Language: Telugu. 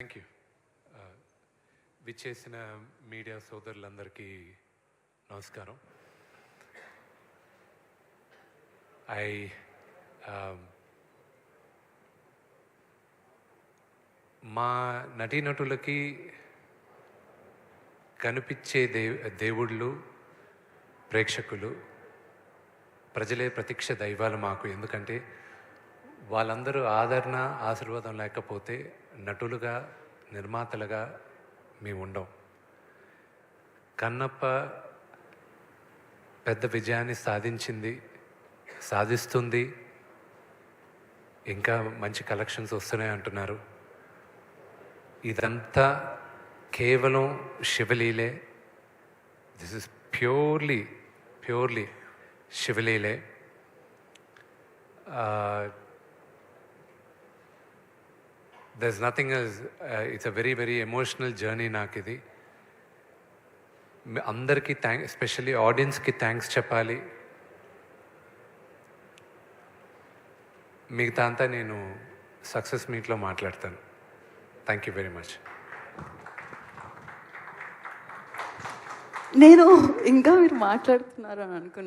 థ్యాంక్ యూ uh, విచ్చేసిన మీడియా సోదరులందరికీ నమస్కారం. ఐ um, మా నటీనటులకి కనిపించే దే దేవుళ్ళు ప్రేక్షకులు ప్రజలే ప్రత్యక్ష దైవాలు మాకు. ఎందుకంటే వాళ్ళందరూ ఆదరణ ఆశీర్వాదం లేకపోతే నటులుగా నిర్మాతలుగా మేము ఉండం. కన్నప్ప పెద్ద విజయాన్ని సాధించింది సాధిస్తుంది. ఇంకా మంచి కలెక్షన్స్ వస్తున్నాయి అంటున్నారు. ఇదంతా కేవలం శివలీలే. This is purely purely శివలీలే. There's nothing it's a very very emotional journey నాకు ఇది అందరికీ థ్యాంక్ ఎస్పెషల్లీ ఆడియన్స్కి థ్యాంక్స్ చెప్పాలి. మిగతా అంతా నేను సక్సెస్ మీట్లో మాట్లాడతాను. థ్యాంక్ యూ వెరీ మచ్ నేను ఇంకా మీరు మాట్లాడుతున్నారు అని అనుకున్నాను